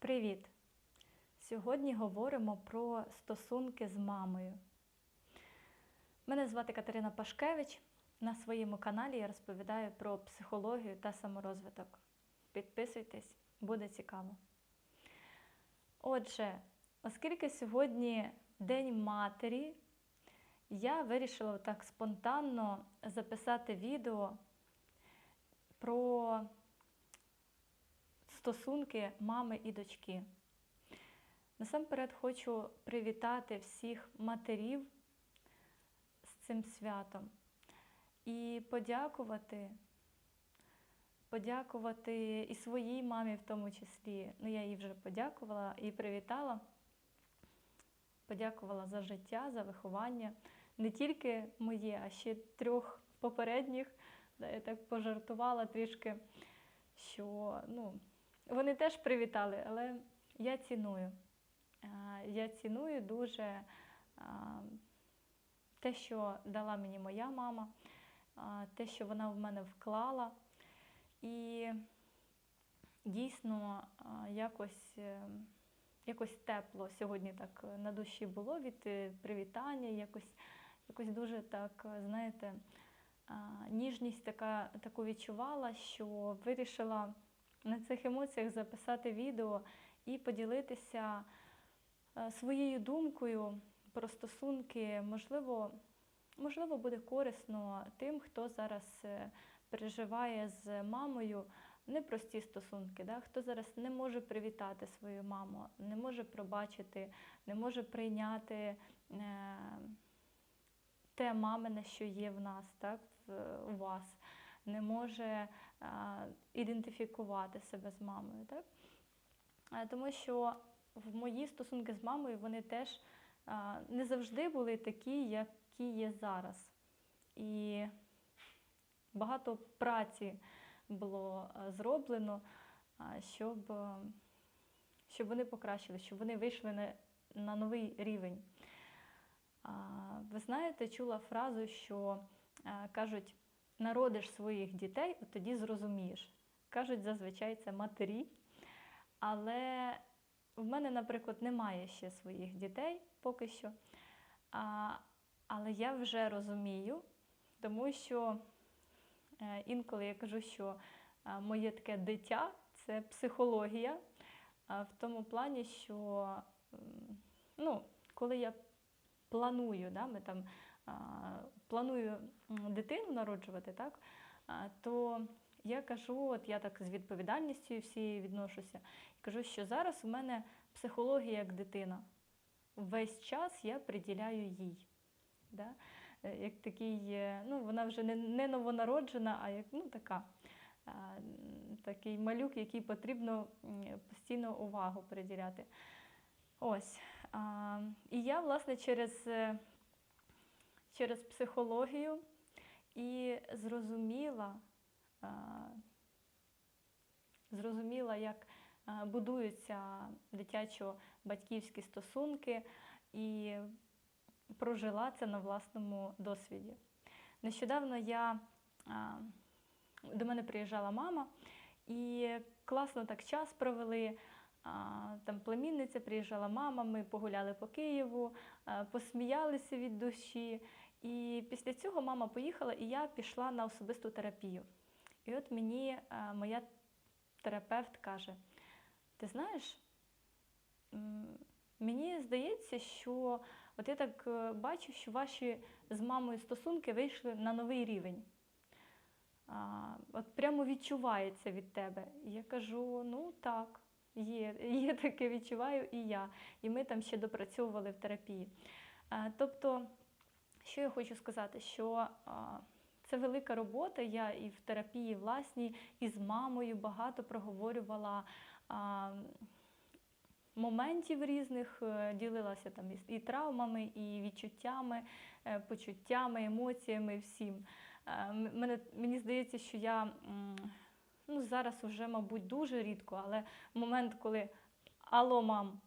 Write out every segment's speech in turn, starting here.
Привіт! Сьогодні говоримо про стосунки з мамою. Мене звати Катерина Пашкевич. На своєму каналі я розповідаю про психологію та саморозвиток. Підписуйтесь, буде цікаво. Отже, оскільки сьогодні День матері, я вирішила так спонтанно записати відео про стосунки мами і дочки. Насамперед хочу привітати всіх матерів з цим святом і подякувати, подякувати і своїй мамі в тому числі. Ну, я їй вже подякувала і привітала. Подякувала за життя, за виховання. Не тільки моє, а ще трьох попередніх. Я так пожартувала трішки, що ну, вони теж привітали, але я ціную. Я ціную дуже те, що дала мені моя мама, те, що вона в мене вклала. І дійсно якось, е, якось тепло сьогодні так на душі було від е, привітання, якось, якось дуже так, знаєте, ніжність така, таку відчувала, що вирішила на цих емоціях записати відео і поділитися е, своєю думкою про стосунки. Можливо, можливо, буде корисно тим, хто зараз е, переживає з мамою непрості стосунки, да? хто зараз не може привітати свою маму, не може пробачити, не може прийняти е, те мамине, що є в нас, так? у вас, не може ідентифікувати себе з мамою. Так? Тому що в мої стосунки з мамою вони теж не завжди були такі, які є зараз. І багато праці було зроблено, щоб, щоб вони покращили, щоб вони вийшли на, на новий рівень. Ви знаєте, чула фразу, що кажуть, народиш своїх дітей, от тоді зрозумієш. Кажуть, зазвичай це матері. Але в мене, наприклад, немає ще своїх дітей поки що. А, але я вже розумію, тому що е, інколи я кажу, що е, моє таке дитя це психологія, в тому плані, що ну, коли я планую, да, ми там планую дитину народжувати, так, то я кажу, от я так з відповідальністю всією відношуся, і кажу, що зараз у мене психологія як дитина. Весь час я приділяю їй. Да? Е, Як такий, е, ну, вона вже не, не новонароджена, а як ну, така, такий малюк, який потрібно постійно увагу приділяти. Ось. І я, власне, через, е, через психологію і зрозуміла, зрозуміла, як будуються дитячо-батьківські стосунки, і прожила це на власному досвіді. Нещодавно я, до мене приїжджала мама, і класно так час провели. Там племінниця приїжджала мама, ми погуляли по Києву, посміялися від душі. І після цього мама поїхала, і я пішла на особисту терапію. І от мені моя терапевт каже: ти знаєш, мені здається, що от я так е, бачу, що ваші з мамою стосунки вийшли на новий рівень. От прямо відчувається від тебе. І я кажу: ну так, є, є таке, відчуваю і я. І ми там ще допрацьовували в терапії. Тобто, що я хочу сказати, що це велика робота. Я і в терапії власній, і з мамою багато проговорювала. Моментів різних е, ділилася там і- травмами, і відчуттями, е, почуттями, емоціями, всім. Е, мені здається, що я ну, зараз вже, мабуть, дуже рідко, але момент, коли Алло, мам,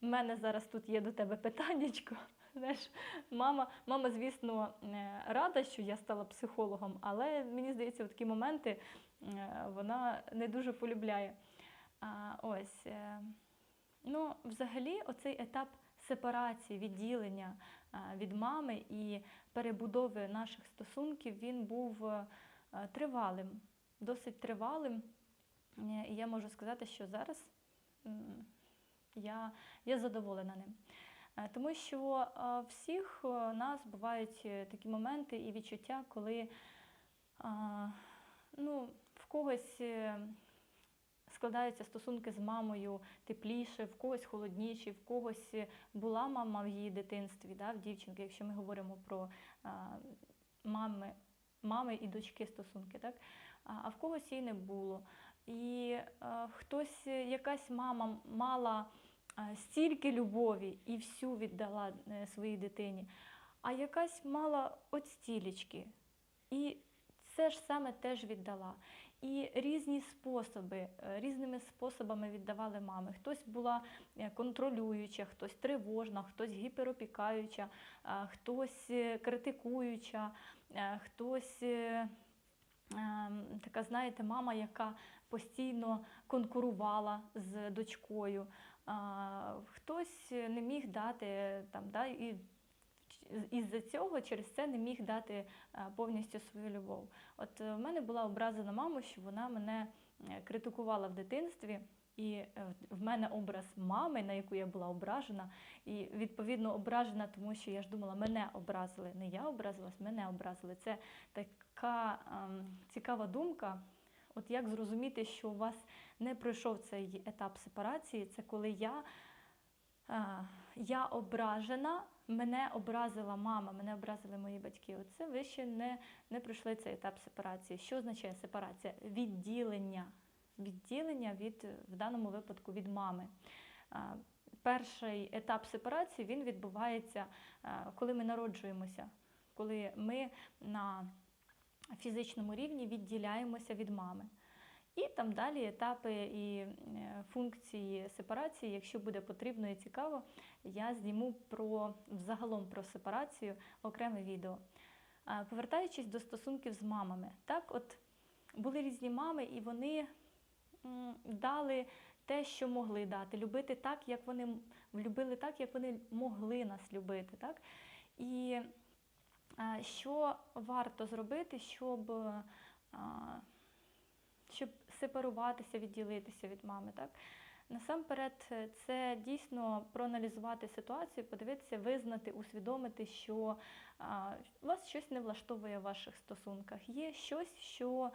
в мене зараз тут є до тебе питаннячко. Знаєш, мама, мама, звісно, е, рада, що я стала психологом, але мені здається, такі моменти е, вона не дуже полюбляє. А, ось. е, Ну, взагалі, оцей етап сепарації, відділення від мами і перебудови наших стосунків, він був тривалим, досить тривалим. Е, І я можу сказати, що зараз я, я задоволена ним. Е, Тому що е, всіх е, нас бувають такі моменти і відчуття, коли ну, в когось складаються стосунки з мамою тепліше, в когось холодніші, в когось була мама в її дитинстві, да, в дівчинки, якщо ми говоримо про мами, мами і дочки стосунки, так? А, в когось її не було. І а, хтось, е, якась мама мала а, стільки любові і всю віддала е, своїй дитині, а якась мала от стілечки. І це ж саме теж віддала. І різні способи, е, різними способами віддавали мами. Хтось була е, контролююча, хтось тривожна, хтось гіперопікаюча, хтось е, критикуюча, е, хтось е, така, знаєте, мама, яка постійно конкурувала з дочкою. Хтось не міг дати е, там, да, і із-за цього через це не міг дати е, повністю свою любов. От е, в мене була образа на маму, що вона мене е, критикувала в дитинстві. І е, в мене образ мами, на яку я була ображена, і відповідно ображена, тому що я ж думала, мене образили. Не я образилась, мене образили. Це така ем, цікава думка. От як зрозуміти, що у вас не пройшов цей етап сепарації, це коли я, е, я ображена, мене образила мама, мене образили мої батьки. Оце ви ще не, не пройшли цей етап сепарації. Що означає сепарація? Відділення. Відділення від, в даному випадку від мами. Перший етап сепарації він відбувається, коли ми народжуємося, коли ми на фізичному рівні відділяємося від мами. І там далі етапи і е, функції сепарації, якщо буде потрібно і цікаво, я зніму про взагалом про сепарацію окреме відео. Повертаючись до стосунків з мамами, так, от були різні мами, і вони дали те, що могли дати, любити так, як вони любили так, як вони могли нас любити. Так? І що варто зробити, щоб, щоб сепаруватися, відділитися від мами? Так? Насамперед, е, це дійсно проаналізувати ситуацію, подивитися, визнати, усвідомити, що вас щось не влаштовує в ваших стосунках. Є щось, що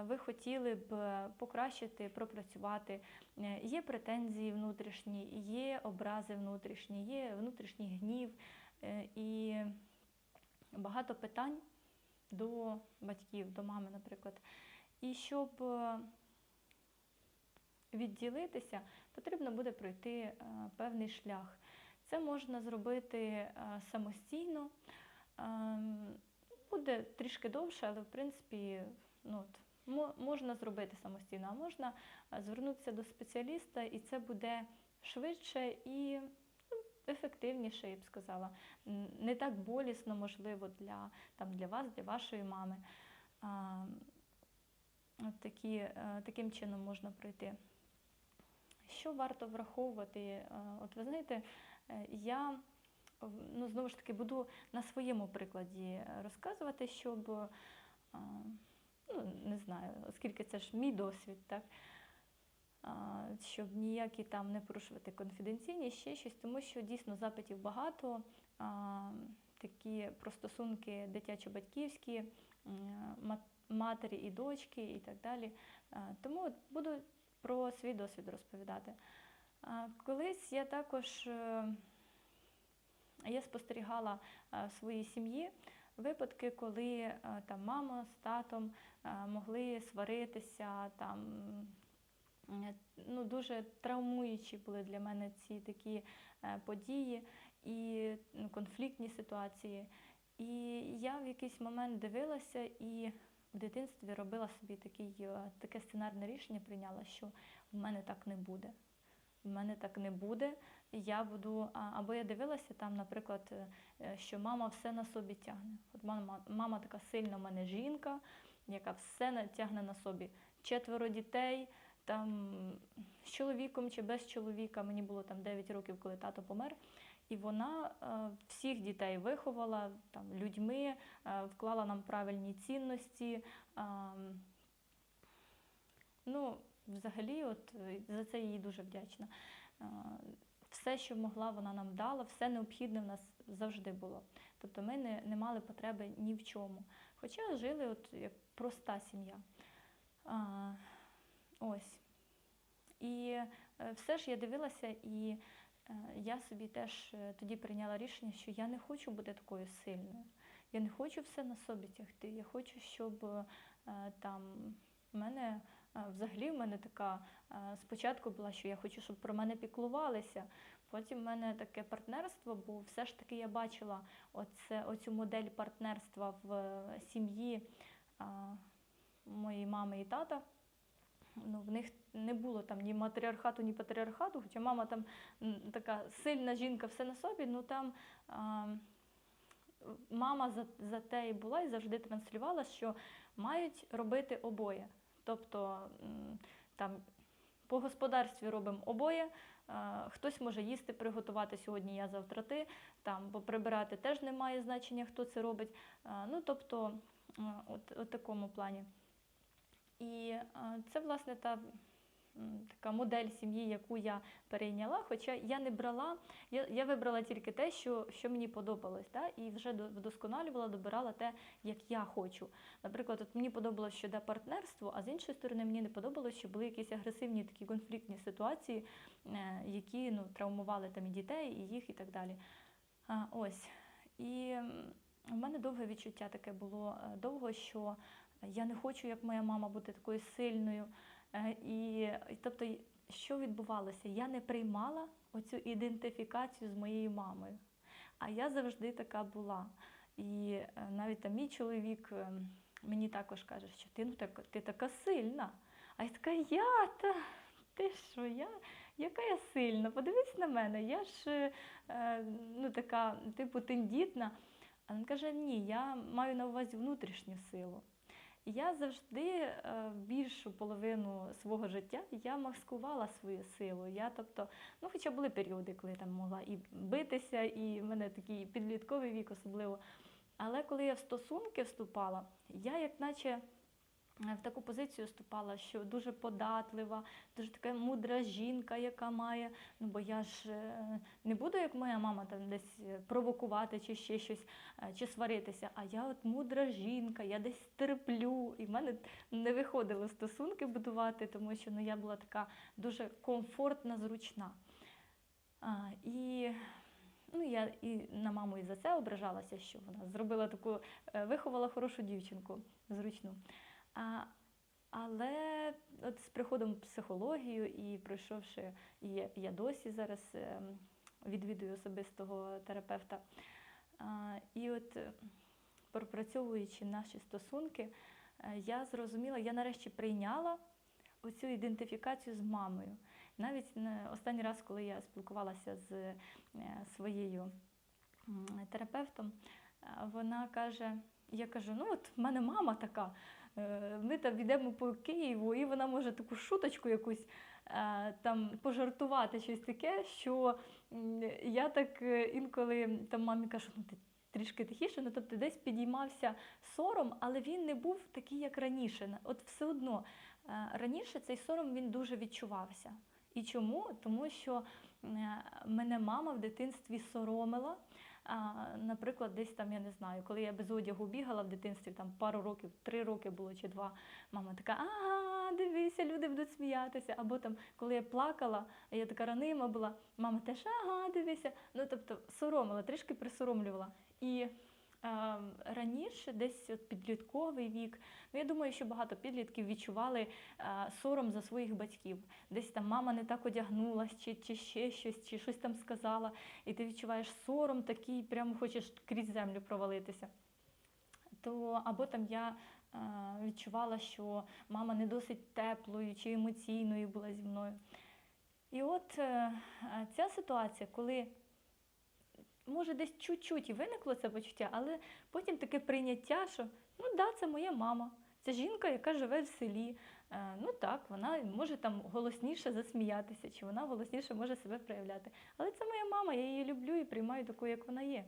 ви хотіли б е, покращити, пропрацювати. Е, Є претензії внутрішні, є образи внутрішні, є внутрішній гнів і багато питань до батьків, до мами, наприклад. І щоб відділитися, потрібно буде пройти е, певний шлях. Це можна зробити е, самостійно. Ем, Буде трішки довше, але в принципі ну, от, можна зробити самостійно, а можна е, звернутися до спеціаліста, і це буде швидше і ну, ефективніше, я б сказала. Не так болісно, можливо, для, там, для вас, для вашої мами. От такі, е, таким чином можна пройти. Що варто враховувати? Е, От ви знаєте, е, я ну, знову ж таки буду на своєму прикладі розказувати, щоб е, ну, не знаю, оскільки це ж мій досвід, так? Щоб ніякі там не порушувати конфіденційність, ще щось, тому що дійсно запитів багато, такі про стосунки дитячо-батьківські, матері і дочки і так далі. Тому буду про свій досвід розповідати. Колись я також е, я спостерігала е, в своїй сім'ї випадки, коли е, там мама з татом могли сваритися, там ну, дуже травмуючі були для мене ці такі події і конфліктні ситуації. І я в якийсь момент дивилася і в дитинстві робила собі такий, е, таке сценарне рішення, прийняла, що в мене так не буде. В мене так не буде. Я буду, або я дивилася там, наприклад, е, що мама все на собі тягне. От мама, мама така сильна в мене жінка, яка все тягне на собі. Четверо дітей, там з чоловіком чи без чоловіка. Мені було там 9 років, коли тато помер. І вона е, всіх дітей виховала там, людьми, е, вклала нам правильні цінності. ем, Ну, взагалі, от за це їй дуже вдячна. Е, Все, що могла, вона нам дала, все необхідне в нас завжди було. Тобто ми не, не мали потреби ні в чому. Хоча жили от як проста сім'я. А, ось. І все ж я дивилася, і я собі теж е, тоді прийняла рішення, що я не хочу бути такою сильною. Я не хочу все на собі тягти. Я хочу, щоб е, там в мене е, взагалі в мене така е, спочатку була, що я хочу, щоб про мене піклувалися. Потім в мене таке партнерство, бо все ж таки я бачила оце, оцю модель партнерства в е, сім'ї моєї мами і тата. Ну, в них не було там ні матріархату, ні патріархату, хоча мама там така сильна жінка, все на собі, ну там а, мама за, за те і була і завжди транслювала, що мають робити обоє. Тобто там по господарстві робимо обоє. Хтось може їсти, приготувати сьогодні, я завтра ти. Там, бо прибирати теж не має значення, хто це робить. Ну, тобто, от, от такому плані. І це, власне, та така модель сім'ї, яку я перейняла. Хоча я не брала, я, я вибрала тільки те, що, що мені подобалось, да? і вже до- вдосконалювала, добирала те, як я хочу. Наприклад, от мені подобалось, що йде партнерство, а з іншої сторони, мені не подобалось, що були якісь агресивні такі конфліктні ситуації, е, які ну, травмували там і дітей, і їх, і так далі. А, ось. І в мене довге відчуття таке було е, довго, що я не хочу, як моя мама, бути такою сильною. Е, І, тобто, що відбувалося? Я не приймала оцю ідентифікацію з моєю мамою. А я завжди така була. І е, навіть там мій чоловік е, мені також каже, що ти, ну, так, ти така сильна. А я така, я та ти що, я? Яка я сильна? Подивись на мене, я ж ну, така, типу, тендітна. А він каже, ні, я маю на увазі внутрішню силу. Я завжди е, більшу половину свого життя я маскувала свою силу. Я, тобто, ну, хоча були періоди, коли я там могла і битися, і в мене такий підлітковий вік особливо. Але коли я в стосунки вступала, я як наче в таку позицію вступала, що дуже податлива, дуже така мудра жінка, яка має. Ну бо я ж е, не буду, як моя мама, там десь е, провокувати чи ще щось, е, чи сваритися. А я от мудра жінка, я десь терплю. І в мене не виходило стосунки будувати, тому що ну, я була така дуже комфортна, зручна. А, і ну, я і на маму і за це ображалася, що вона зробила таку, е, виховала хорошу дівчинку зручну. А, але от з приходом в психологію і пройшовши, і я, досі зараз ем, відвідую особистого терапевта. І от е, пропрацьовуючи наші стосунки, е, я зрозуміла, я нарешті прийняла оцю ідентифікацію з мамою. Навіть останній раз, коли я спілкувалася з е, своєю терапевтом, е, вона каже: я кажу, ну от в мене мама така. е, Ми там йдемо по Києву, і вона може таку шуточку якусь е, там пожартувати, щось таке, що я так е, інколи там мамі кажу, ну ти трішки тихіше, ну тобто десь підіймався сором, але він не був такий, як раніше. От все одно раніше цей сором він дуже відчувався. І чому? Тому що мене мама в дитинстві соромила. А, наприклад, десь там, я не знаю, коли я без одягу бігала в дитинстві, там пару років, три роки було чи два, мама така, ага, дивися, люди будуть сміятися. Або там, коли я плакала, я така ранима була, мама теж, ага, дивися. Ну, тобто, соромила, трішки присоромлювала. І раніше, десь от підлітковий вік, ну я думаю, що багато підлітків відчували е, сором за своїх батьків. Десь там мама не так одягнулась, чи, чи ще щось, чи щось там сказала, і ти відчуваєш сором такий, прямо хочеш крізь землю провалитися. То або там я е, відчувала, що мама не досить теплою чи емоційною була зі мною. І от е, ця ситуація, коли може десь чуть-чуть і виникло це почуття, але потім таке прийняття, що ну да, це моя мама. Це жінка, яка живе в селі, Е, Ну так, вона може там голосніше засміятися, чи вона голосніше може себе проявляти. Але це моя мама, я її люблю і приймаю такою, як вона є.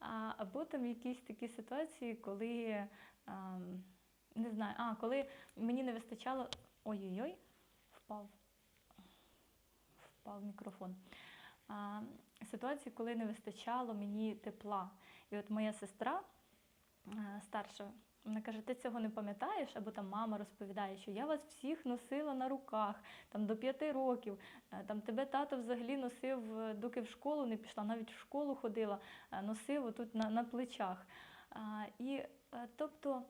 А, або там якісь такі ситуації, коли ем, не знаю, а коли мені не вистачало. Ой-ой-ой, впав. Впав мікрофон. А, ситуації, коли не вистачало мені тепла. І от моя сестра е, старша, вона каже: ти цього не пам'ятаєш? Або там мама розповідає, що я вас всіх носила на руках там до п'яти років. Е, Там тебе тато взагалі носив, е, доки в школу не пішла, навіть в школу ходила, носив отут на, на плечах. І тобто.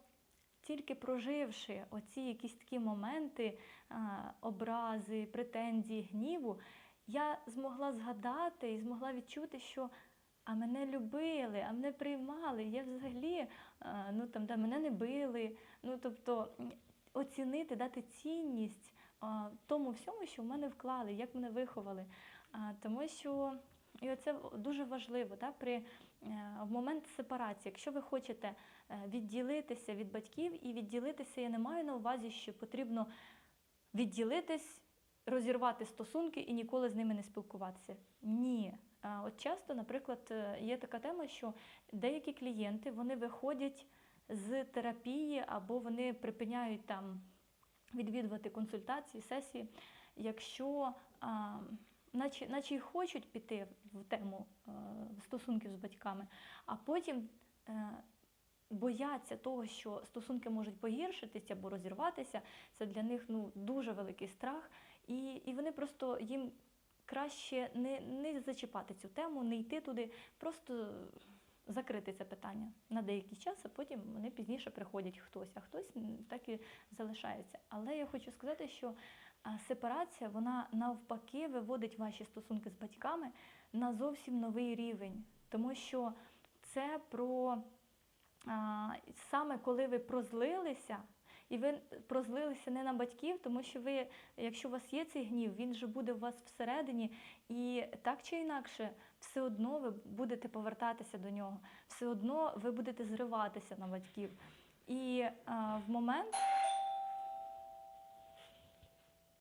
Тільки проживши оці якісь такі моменти, образи, претензії, гніву, я змогла згадати і змогла відчути, що а мене любили, а мене приймали. Я взагалі ну там да, мене не били. Ну тобто оцінити, дати цінність тому всьому, що в мене вклали, як мене виховали. Тому що і це дуже важливо да, при е, в момент сепарації. Якщо ви хочете е, відділитися від батьків і відділитися, я не маю на увазі, що потрібно відділитись, розірвати стосунки і ніколи з ними не спілкуватися. Ні. От часто, наприклад, е, є така тема, що деякі клієнти вони виходять з терапії або вони припиняють там відвідувати консультації, сесії, якщо а, наче, наче й хочуть піти в тему е, стосунків з батьками, а потім е, бояться того, що стосунки можуть погіршитися або розірватися. Це для них ну, дуже великий страх, і, і вони просто їм краще не, не зачіпати цю тему, не йти туди, просто закрити це питання на деякий час, а потім вони пізніше приходять хтось, а хтось так і залишається. Але я хочу сказати, що сепарація вона навпаки виводить ваші стосунки з батьками на зовсім новий рівень, тому що це про саме коли ви прозлилися. І ви прозлилися не на батьків, тому що ви, якщо у вас є цей гнів, він же буде у вас всередині, і так чи інакше, все одно ви будете повертатися до нього, все одно ви будете зриватися на батьків. І а, в момент,